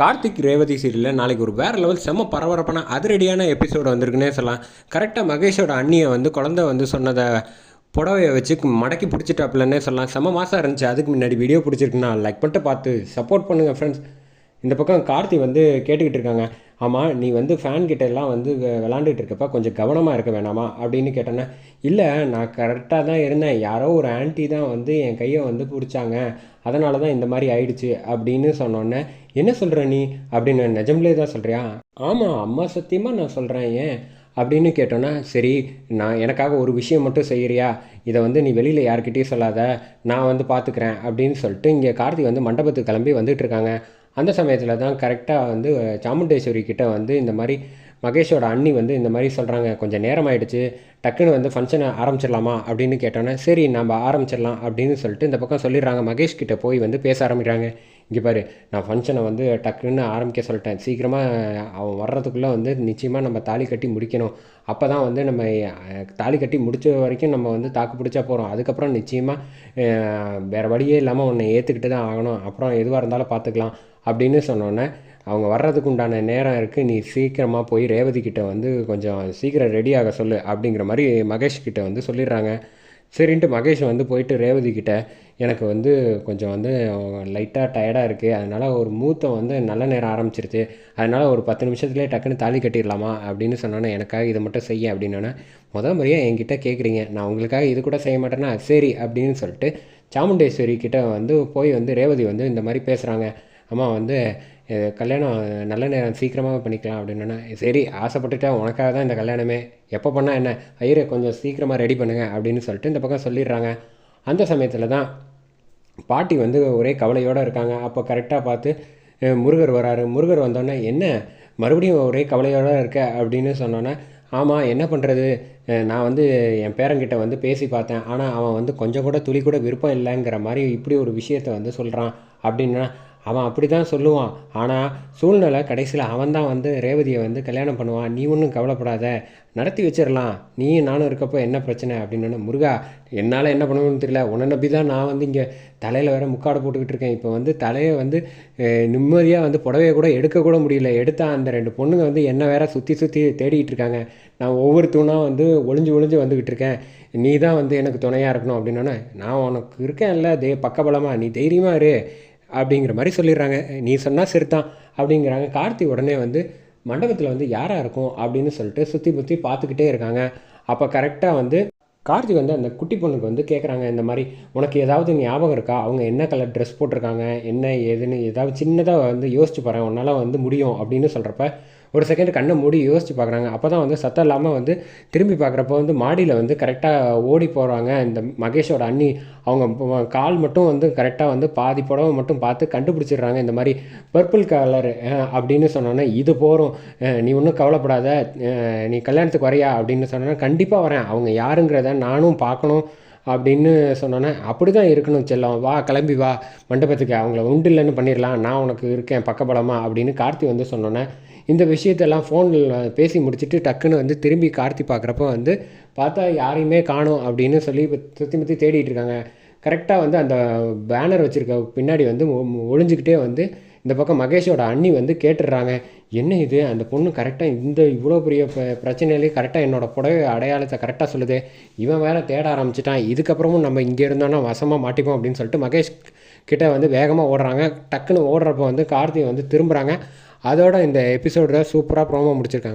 கார்த்திக் ரேவதி சீரியலில் நாளைக்கு ஒரு வேறு லெவல் செம்ம பரபரப்பான அதிரடியான எபிசோடு வந்திருக்குன்னே சொல்லலாம். கரெக்டாக மகேஷோட அண்ணியை வந்து குழந்தை வந்து சொன்னதை புடவையை வச்சு மடக்கி பிடிச்சிட்டாப்புலன்னே சொல்லலாம். செம்ம மாதம் இருந்துச்சு. அதுக்கு முன்னாடி வீடியோ பிடிச்சிருக்குன்னா லைக் பண்ணிட்டு பார்த்து சப்போர்ட் பண்ணுங்கள் ஃப்ரெண்ட்ஸ் இந்த பக்கம் கார்த்தி வந்து கேட்டுக்கிட்டு இருக்காங்க. ஆமாம் நீ வந்து ஃபேன் கிட்ட எல்லாம் வந்து விளாண்டுட்டு இருக்கப்ப கொஞ்சம் கவனமாக இருக்க வேணாமா அப்படின்னு கேட்டேன்னா இல்லை நான் கரெக்டாக தான் இருந்தேன். யாரோ ஒரு ஆன்ட்டி தான் வந்து என் கையை வந்து பிடிச்சாங்க. அதனால தான் இந்த மாதிரி ஆயிடுச்சு. அப்படின்னு சொன்னோன்னே என்ன சொல்கிற நீ? அப்படின்னு நிஜம்லே தான் சொல்கிறியா ஆமாம் அம்மா சத்தியமாக நான் சொல்கிறேன் ஏன்? அப்படின்னு கேட்டோன்னா சரி நான் எனக்காக ஒரு விஷயம் மட்டும் செய்கிறியா இதை வந்து நீ வெளியில் யார்கிட்டயும் சொல்லாத. நான் வந்து பார்த்துக்கிறேன் அப்படின்னு சொல்லிட்டு இங்கே கார்த்தி வந்து மண்டபத்துக்கு கிளம்பி வந்துட்டு இருக்காங்க. அந்த சமயத்தில் தான் கரெக்டாக வந்து சாமுண்டேஸ்வரி கிட்டே வந்து இந்த மாதிரி மகேஷோட அண்ணி வந்து இந்த மாதிரி சொல்கிறாங்க கொஞ்சம் நேரம் ஆயிடுச்சு டக்குன்னு வந்து ஃபங்க்ஷனை ஆரம்பிச்சிடலாமா அப்படின்னு கேட்டோன்னே சரி நம்ம ஆரம்பிச்சிடலாம் அப்படின்னு சொல்லிட்டு இந்த பக்கம் சொல்லிடுறாங்க. மகேஷ் கிட்டே போய் வந்து பேச ஆரம்பிக்கிறாங்க. இங்கே பாரு நான் ஃபங்க்ஷனை வந்து டக்குன்னு ஆரம்பிக்க சொல்லிட்டேன். சீக்கிரமாக அவன் வர்றதுக்குள்ளே வந்து நிச்சயமாக நம்ம தாலி கட்டி முடிக்கணும். அப்போ தான் வந்து நம்ம தாலி கட்டி முடிச்ச வரைக்கும் நம்ம வந்து தாக்கு பிடிச்சா போகிறோம் அதுக்கப்புறம் நிச்சயமாக வேறு வழியே இல்லாமல் உன்னை ஏற்றுக்கிட்டு தான் ஆகணும். அப்புறம் எதுவாக இருந்தாலும் பார்த்துக்கலாம் அப்படின்னு சொன்னோன்னே அவங்க வர்றதுக்கு உண்டான நேரம் இருக்குது நீ சீக்கிரமாக போய் ரேவதி கிட்டே வந்து கொஞ்சம் சீக்கிரம் ரெடியாக சொல்லு அப்படிங்கிற மாதிரி மகேஷ் கிட்டே வந்து சொல்லிடுறாங்க. சரின்ட்டு மகேஷ் வந்து போயிட்டு ரேவதி கிட்டே எனக்கு வந்து கொஞ்சம் வந்து லைட்டாக டயர்டாக இருக்குது அதனால் ஒரு மூத்தம் வந்து நல்ல நேரம் ஆரம்பிச்சிருச்சு. அதனால் ஒரு பத்து நிமிஷத்துலேயே டக்குன்னு தாலி கட்டிடலாமா அப்படின்னு சொன்னோன்னே எனக்காக இதை மட்டும் செய்ய அப்படின்னோன்னே முத முறையாக என்கிட்ட கேட்குறீங்க நான் உங்களுக்காக இது கூட செய்ய மாட்டேன்னா சரி அப்படின்னு சொல்லிட்டு சாமுண்டேஸ்வரி கிட்டே வந்து போய் வந்து ரேவதி வந்து இந்த மாதிரி பேசுகிறாங்க அம்மா வந்து கல்யாணம் நல்ல நேரம் சீக்கிரமாக பண்ணிக்கலாம் அப்படின்னா சரி ஆசைப்பட்டுட்டா உனக்காக தான் இந்த கல்யாணமே. எப்போ பண்ணால் என்ன? ஐயரை கொஞ்சம் சீக்கிரமாக ரெடி பண்ணுங்க அப்படின்னு சொல்லிட்டு இந்த பக்கம் சொல்லிடுறாங்க. அந்த சமயத்தில் தான் பாட்டி வந்து ஒரே கவலையோடு இருக்காங்க. அப்போ கரெக்டாக பார்த்து முருகர் வராரு. முருகர் வந்தோடனே என்ன? மறுபடியும் ஒரே கவலையோடு இருக்க? அப்படின்னு சொன்னோன்னே ஆமாம் என்ன பண்ணுறது நான் வந்து என் பேரங்கிட்ட வந்து பேசி பார்த்தேன். ஆனால் அவன் வந்து கொஞ்சம் கூட துளி கூட விருப்பம் இல்லைங்கிற மாதிரி இப்படி ஒரு விஷயத்த வந்து சொல்கிறான் அப்படின்னா அவன் அப்படி தான் சொல்லுவான். ஆனால் சூழ்நிலை கடைசியில் அவன் தான் வந்து ரேவதியை வந்து கல்யாணம் பண்ணுவான். நீ ஒன்றும் கவலைப்படாத. நடத்தி வச்சிடலாம் நீயும் நானும் இருக்கப்போ என்ன பிரச்சனை அப்படின்னு முருகா என்னால் என்ன பண்ணணும்னு தெரியல. உன்னை நம்பி தான் நான் வந்து இங்கே தலையில் வேறு முக்காடு போட்டுக்கிட்டு இருக்கேன். இப்போ வந்து தலையை வந்து நிம்மதியாக வந்து புடவைய கூட எடுக்கக்கூட முடியல. எடுத்தால் அந்த ரெண்டு பொண்ணுங்க வந்து என்ன வேற சுற்றி சுற்றி தேடிக்கிட்டு இருக்காங்க. நான் ஒவ்வொரு தூணாக வந்து ஒளிஞ்சு ஒளிஞ்சு வந்துக்கிட்டு இருக்கேன். நீ தான் வந்து எனக்கு துணையாக இருக்கணும். அப்படின்னோன்னே நான் உனக்கு இருக்கேன்ல. தே பக்கபலமாக நீ தைரியமாக இரு. அப்படிங்கிற மாதிரி சொல்லிடுறாங்க. நீ சொன்னால் சரிதான் அப்படிங்கிறாங்க. கார்த்தி உடனே வந்து மண்டபத்தில் வந்து யாராக இருக்கும்? அப்படின்னு சொல்லிட்டு சுற்றி சுற்றி பார்த்துக்கிட்டே இருக்காங்க. அப்போ கரெக்டாக வந்து கார்த்தி வந்து அந்த குட்டி பொண்ணுக்கு வந்து கேட்குறாங்க இந்த மாதிரி உனக்கு ஏதாவது ஞாபகம் இருக்கா? அவங்க என்ன கலர் ட்ரெஸ் போட்டிருக்காங்க? என்ன ஏதுன்னு ஏதாவது சின்னதாக வந்து யோசிச்சு பாரு உன்னால் வந்து முடியும். அப்படின்னு சொல்கிறப்ப ஒரு செகண்ட் கண்ணை மூடி யோசிச்சு பார்க்குறாங்க. அப்போ தான் வந்து சத்தம் இல்லாமல் வந்து திரும்பி பார்க்குறப்ப வந்து மாடியில் வந்து கரெக்டாக ஓடி போகிறாங்க இந்த மகேஷோட அண்ணி அவங்க கால் மட்டும் வந்து கரெக்டாக வந்து பாதி புடவை மட்டும் பார்த்து கண்டுபிடிச்சிடுறாங்க. இந்த மாதிரி பர்பிள் கலர் அப்படின்னு சொன்னோன்னே இது போகிறோம் நீ ஒன்றும் கவலைப்படாத. நீ கல்யாணத்துக்கு வரையா அப்படின்னு சொன்னோன்னா கண்டிப்பாக வரேன். அவங்க யாருங்கிறத நானும் பார்க்கணும். அப்படின்னு சொன்னோன்னே அப்படி தான் இருக்கணும் செல்லம். வா கிளம்பி வா. மண்டபத்துக்கு அவங்கள உண்டு இல்லைன்னு பண்ணிடலாம் நான் உனக்கு இருக்கேன். பக்கபலமாக அப்படின்னு கார்த்தி வந்து சொன்னோன்னே இந்த விஷயத்தெல்லாம் ஃபோனில் பேசி முடிச்சுட்டு டக்குன்னு வந்து திரும்பி கார்த்தி பார்க்குறப்ப வந்து பார்த்தா யாரையுமே காணும். அப்படின்னு சொல்லி சுற்றி முற்றி தேடிட்டு இருக்காங்க. கரெக்டாக வந்து அந்த பேனர் வச்சுருக்க பின்னாடி வந்து ஒ- வந்து இந்த பக்கம் மகேஷோட அண்ணி வந்து கேட்டுடுறாங்க என்ன இது? அந்த பொண்ணு கரெக்டாக இந்த இவ்வளோ பெரிய பிரச்சனையிலே கரெக்டாக என்னோட புடவை அடையாளத்தை கரெக்டாக சொல்லுது. இவன் வேற தேட ஆரம்பிச்சிட்டான். இதுக்கப்புறமும் நம்ம இங்கே இருந்தோன்னா வசமாக மாட்டிப்போம் அப்படின்னு சொல்லிட்டு மகேஷ் கிட்டே வந்து வேகமாக ஓடுறாங்க. டக்குன்னு ஓடுறப்போ வந்து கார்த்தி வந்து திரும்புகிறாங்க அதோட இந்த எபிசோட சூப்பராக ப்ரோமோ முடிச்சிருக்காங்க.